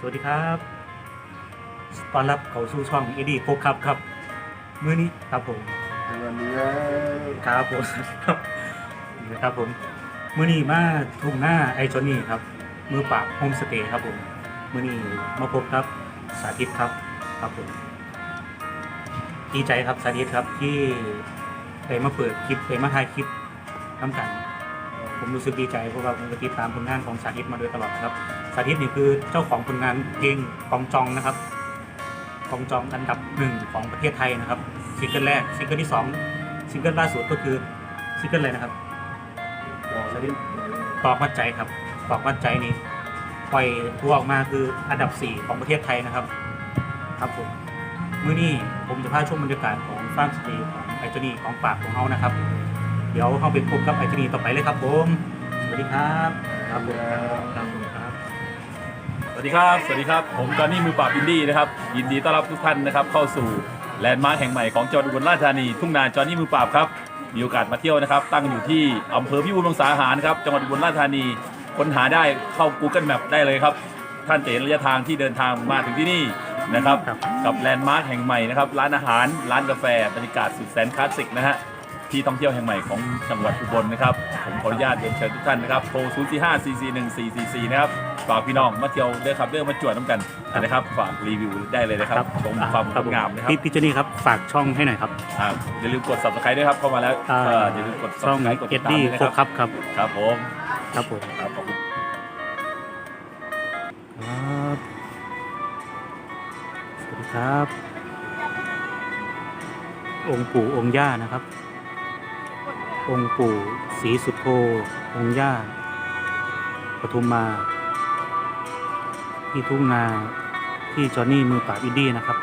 สวัสดีครับตอนรับเขาสู่ช่องเอดีโฟครับครับมื้อนี้ครับผมวันนี้ครับผมครับนี่นะครับผมมื้อนี้มาทุ่งหน้าไอจอนนี่ครับ มือปราบโฮมสเตย์ครับผมมื้อนี้มาพบครับสาธิตครับครับผมดีใจครับสาธิตครับที่ได้มาเปิดคลิปได้มาถ่ายคลิปน้ำกัน ผมรู้สึกดีใจเพราะว่าผมก็ติดตามผลงานของสาธิตมาโดยตลอดครับ สาธิตนี่คือเจ้าของผลงานเพลงกองจองนะครับกองจองอันดับหนึ่งของประเทศไทยนะครับซิงเกิลแรกซิงเกิลที่สองซิงเกิลล่าสุดก็คือซิงเกิลอะไรนะครับสาธิตตอกวัดใจครับตอกวัดใจนี่ปล่อยตัวออกมาคืออันดับสี่ของประเทศไทยนะครับ ครับผมมื้อนี้ผมจะพาชมบรรยากาศของฟาร์มสเตย์ของไอจอนี่ของปากของเฮานะครับ เดี๋ยวเข้าไปพบกับไอจีต่อไปเลยครับผมสวัสดีครับครับผมครับผมครับสวัสดีครับ สวัสดีครับ ผมจอห์นนี่มือปราบอินดี้นะครับ ยินดีต้อนรับทุกท่านนะครับ เข้าสู่แลนด์มาร์คแห่งใหม่ของจังหวัดอุบลราชธานี ทุ่งนาจอห์นนี่มือปราบครับ มีโอกาสมาเที่ยวนะครับ ตั้งอยู่ที่อำเภอพิบูลมังสาหารครับ จังหวัดอุบลราชธานี ค้นหาได้เข้า Google Map ได้เลยครับ ท่านจะเห็นระยะทางที่เดินทางมาถึงที่นี่นะครับครับกับแลนด์มาร์คแห่งใหม่นะครับ ร้านอาหาร ร้านกาแฟ บรรยากาศสุดแสนคลาสสิกนะฮะ ที่ท่องเที่ยวแห่งใหม่ของจังหวัดอุบลนะครับ ผมขออนุญาตเรียนเชิญทุกท่านนะครับโทร 0 4 5 4 4 1 4 4 4 นะครับ ฝากพี่น้องมาเที่ยวเด้อครับเด้อมาจวดน้ำกันนะครับ ฝากรีวิวได้เลยนะครับ ชมความงดงามนะครับพี่พี่เจนี่ครับ ฝากช่องให้หน่อยครับอ่าอย่าลืมกด subscribe ด้วยครับเข้ามาแล้วอย่าลืมกดช่อง subscribe กดติดตามดี้ด้วยนะโฟครับครับครับ ครับผม ครับผมครับขอบคุณครับสวัสดีครับ องค์ปู่องค์ย่านะครับ องค์ปู่ศรีสุโธองค์ย่าปทุมมา ที่ทุ่งนาที่จอห์นนี่มือปราบอินดี้นะครับ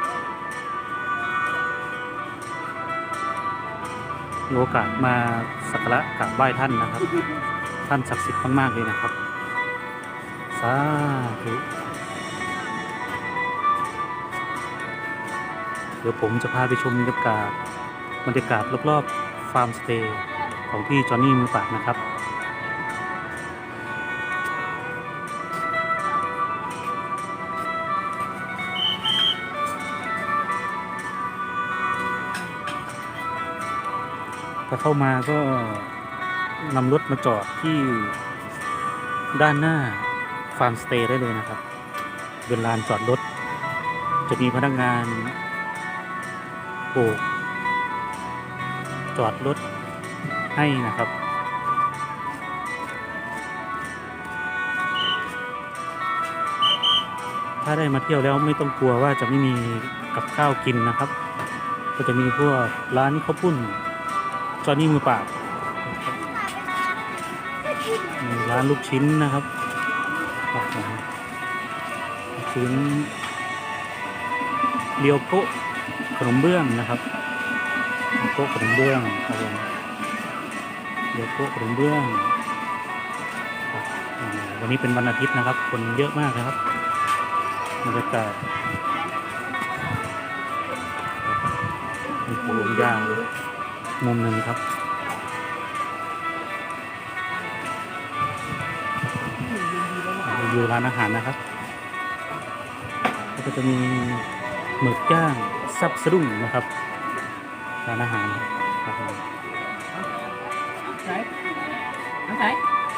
มีโอกาสมาสักการะกราบไหว้ท่านนะครับ ท่านศักดิ์สิทธิ์มาก ๆ เลยนะครับ สาธุเดี๋ยวผมจะพาไปชมบรรยากาศบรรยากาศรอบ ๆ ฟาร์มสเตย์ ของพี่จอห์นนี่มือปรากนะครับถ้าเข้ามาก็นำรถมาจอดที่ด้านหน้าฟาร์มสเตย์ได้เลยนะครับ เป็นลานจอดรถ จะมีพนักงานโบกจอดรถ ให้นะครับ ถ้าได้มาเที่ยวแล้วไม่ต้องกลัวว่าจะไม่มีกับข้าวกินนะครับ ก็จะมีพวกร้านข้าวปุ้นจอนี่มือปาบมีร้านลูกชิ้นนะครับลูกชิ้นเรียวโกขนมเบื้องนะครับเรียโกขนมเบื้องครับผม เรียวโกะขนมเบื้องวันนี้เป็นวันอาทิตย์นะครับ คนเยอะมากนะครับบรรยากาศมีปูย่างมุมหนึ่งครับรีวิวร้านอาหารนะครับก็จะมีหมึกย่างซับสะดุ้งนะครับร้านอาหารครับ ใส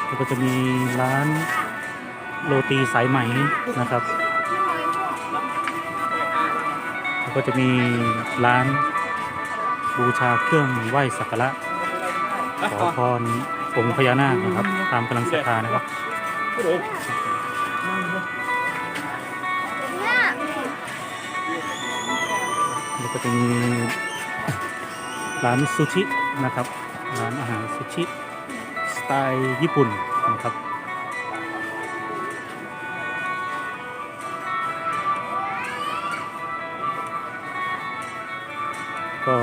แล้วก็จะมีร้านโรตีสายไหมนะครับ แล้วก็จะมีร้านบูชาเครื่องไหว้สักการะขอพรองค์พญานาคนะครับ ตามกำลังศรัทธานะครับแล้วก็จะมีร้านซูชินะครับ ร้านอาหารซูชิ ไตล์ญี่ปุ่นนะครับก็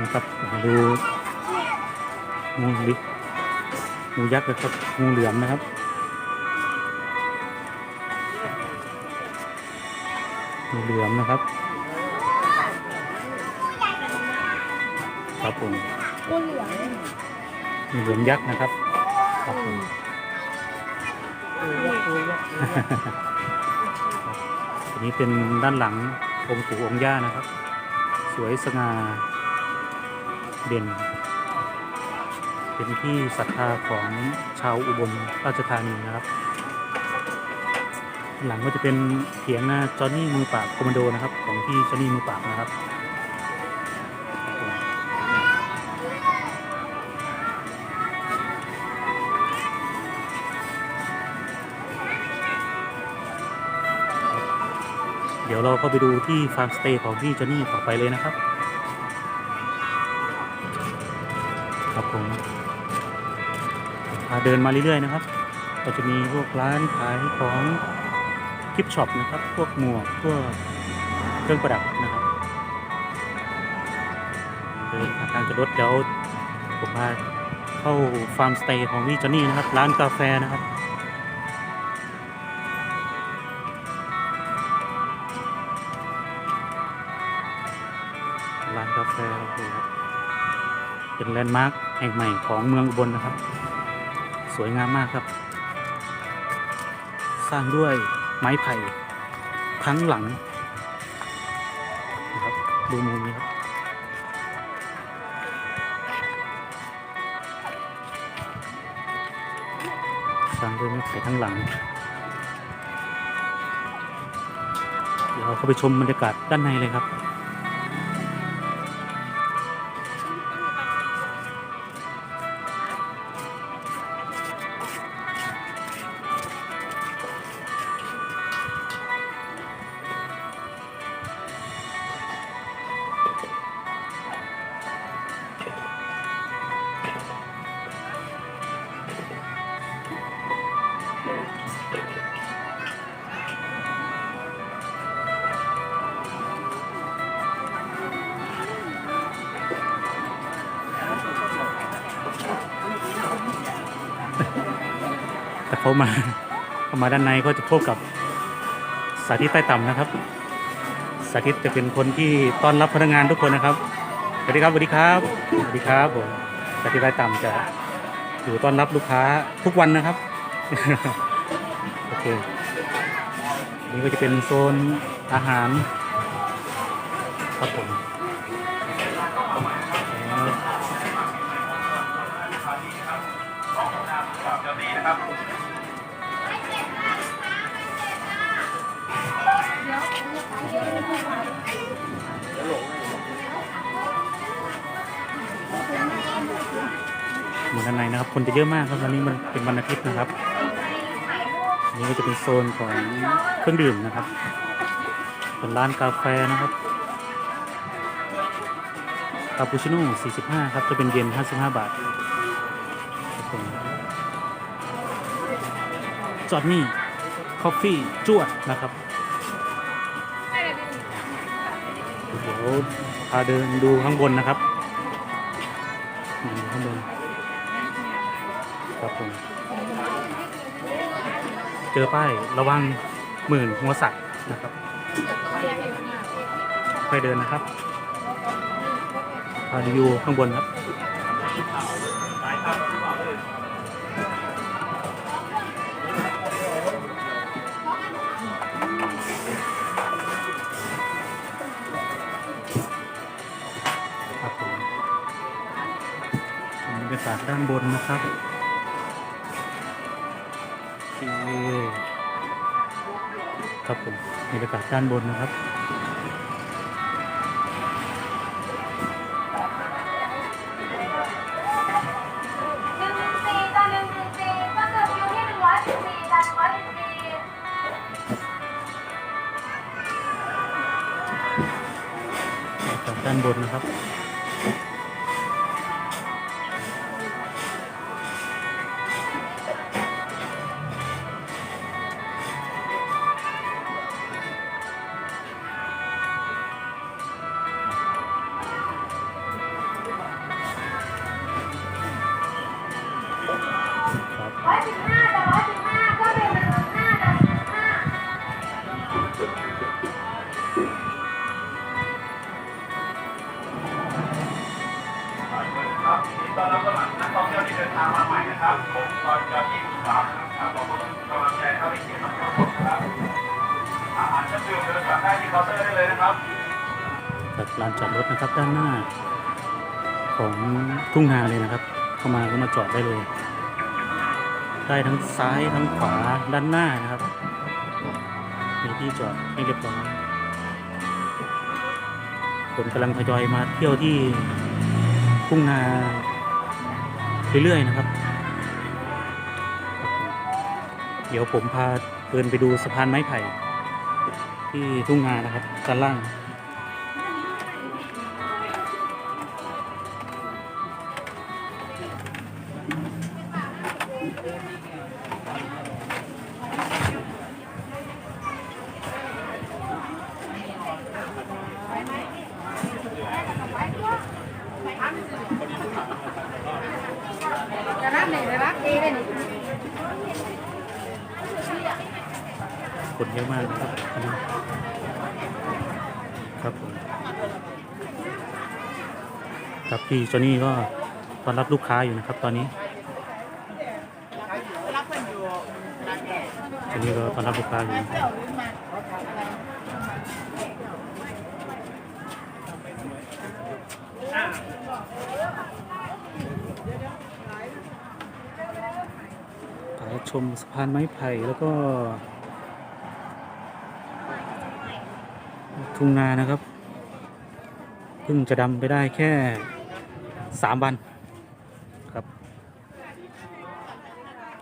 นะครับดูงูลิงูยักษ์นะครับงูเหลือมนะครับงูเหลือมนะครับครับผม ตัวเหลืองงูเหลือมยักษ์นะครับครับผมตัวเหลืองยอะอันนี้เป็นด้านหลังองค์ปู่องค์ย่านะครับ สวยสง่าเด่น เป็นที่ศรัทธาของชาวอุบลราชธานีนะครับ หลังก็จะเป็นเถียงนาจอห์นนี่มือปราบคอมมานโดนะครับ ของพี่จอห์นนี่มือปราบนะครับ ยวเราก็ไปดูที่ฟาร์มสเตย์ของพี่จอนี่ต่อไปเลยนะครับ ครับผมเดินมาเรื่อยๆนะครับ ก็จะมีพวกร้านขายของกิฟช็อปนะครับ พวกหมวกพวกเครื่องประดับนะครับเดินทางจะรถเดี๋ยวผมมาเข้าฟาร์มสเตย์ของพี่จอนี่นะครับ ร้านกาแฟนะครับ ร้านกาแฟโอ้โหเป็นแลนด์มาร์คแห่งใหม่ของเมืองอุบลนะครับ สวยงามมากครับ สร้างด้วยไม้ไผ่ทั้งหลังนะครับดูมุมนี้ครับสร้างด้วยไม้ไผ่ทั้งหลังเดี๋ยวเราเข้าไปชมบรรยากาศด้านในเลยครับ เขามาเข้ามาด้านในก็จะพบกับสาธิตใต้ต่ำนะครับ สาธิตจะเป็นคนที่ต้อนรับพนักงานทุกคนนะครับสวัสดีครับสวัสดีครับสวัสดีครับผมสาธิตใต้ต่ำจะอยู่ต้อนรับลูกค้าทุกวันนะครับโอเคนี่ก็จะเป็นโซนอาหารครับผม เหมือนด้านในนะครับ คนจะเยอะมากครับวันนี้มันเป็นวันอาทิตย์นะครับอันนี้ก็จะเป็นโซนของเครื่องดื่มนะครับเป็นร้านกาแฟนะครับคาปูชิโน่45 ครับ จะเป็นเย็น 55 บาทครับผมจอดนี่คอฟฟี่จวดนะครับเดี๋ยวพาเดินดูข้างบนนะครับข้างบน ครับผม เจอป้ายระวังหมื่นหัวสัตว์นะครับค่อยเดินนะครับพาดูข้างบนครับครับผมบรรยากาศด้านบนนะครับ ครับผมบรรยากาศด้านบนนะครับหนึ่งหนึ่งสี่ต่อหนึ่งหนึ่งสี่ก็เกิดอยู่ที่หนึ่งร้อยสิบสี่ต่อหนึ่งร้อยสิบสี่จากด้านบนนะครับ จะสั่งได้ที่เคาน์เตอร์ได้เลยนะครับจากลานจอดรถนะครับด้านหน้า ของทุ่งนาเลยนะครับ เข้ามาก็มาจอดได้เลย ได้ทั้งซ้ายทั้งขวาด้านหน้านะครับมีที่จอดให้เรียบร้อยคนกำลังทยอยมาเที่ยวที่ทุ่งนาเรื่อยๆนะครับ เดี๋ยวผมพาเดินไปดูสะพานไม้ไผ่ที่ทุ่งนานะครับด้านล่าง คนเยอะมากนะครับนนี้ครับผมครับพี่จนี่ก็ตอนรับลูกค้าอยู่นะครับ ตอนนี้รับคนอยู่จนี่ก็ตอนรับลูกค้าอยู่เปชมสะพานไม้ไผ่แล้วก็ ทุ่งนานะครับเพิ่งจะดำไปได้แค่สามวันครับ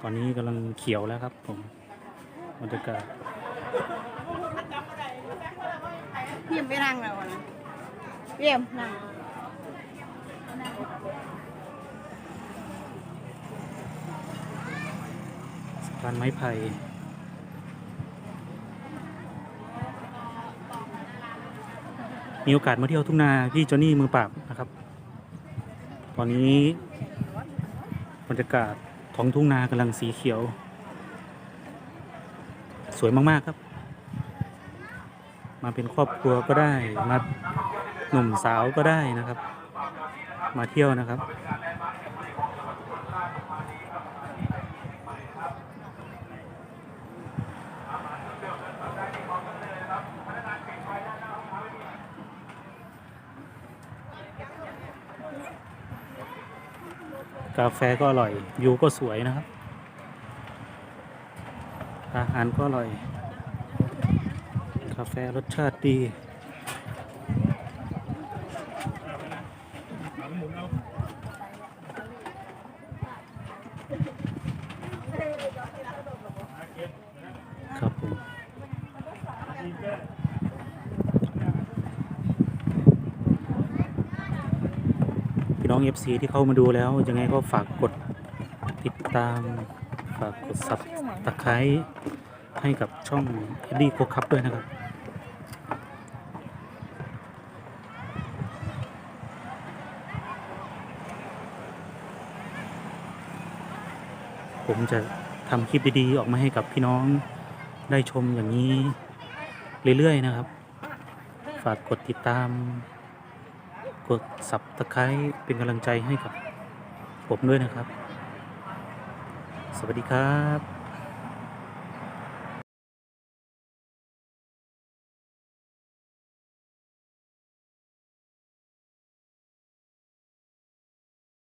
ตอนนี้กำลังเขียวแล้วครับผมบรรยากาศเยี่ยมไปนั่งแล้วนะเยี่ยมนั่งสะพานไม้ไผ่ มีโอกาสมาเที่ยวทุ่งนาพี่จอห์นี่มือปราบนะครับ ตอนนี้บรรยากาศของทุ่งนากำลังสีเขียว สวยมาก ๆ ครับ มาเป็นครอบครัวก็ได้ มาหนุ่มสาวก็ได้นะครับ มาเที่ยวนะครับ กาแฟก็อร่อยวิวก็สวยนะครับ อาหารก็อร่อย กาแฟรสชาติดี ครับผม พี่น้ อง FC ที่เข้ามาดูแล้ว ยังไงก็ฝากกดติดตาม ฝากกดซับตะไคร้ให้กับช่องเอ็ดดี้โคคับด้วยนะครับ ผมจะทำคลิปดีๆ ออกมาให้กับพี่น้องได้ชมอย่างนี้เรื่อยๆนะครับ ฝากกดติดตาม กดสับตะไคร้เป็นกำลังใจให้กับผมด้วยนะครับ สวัสดีครับ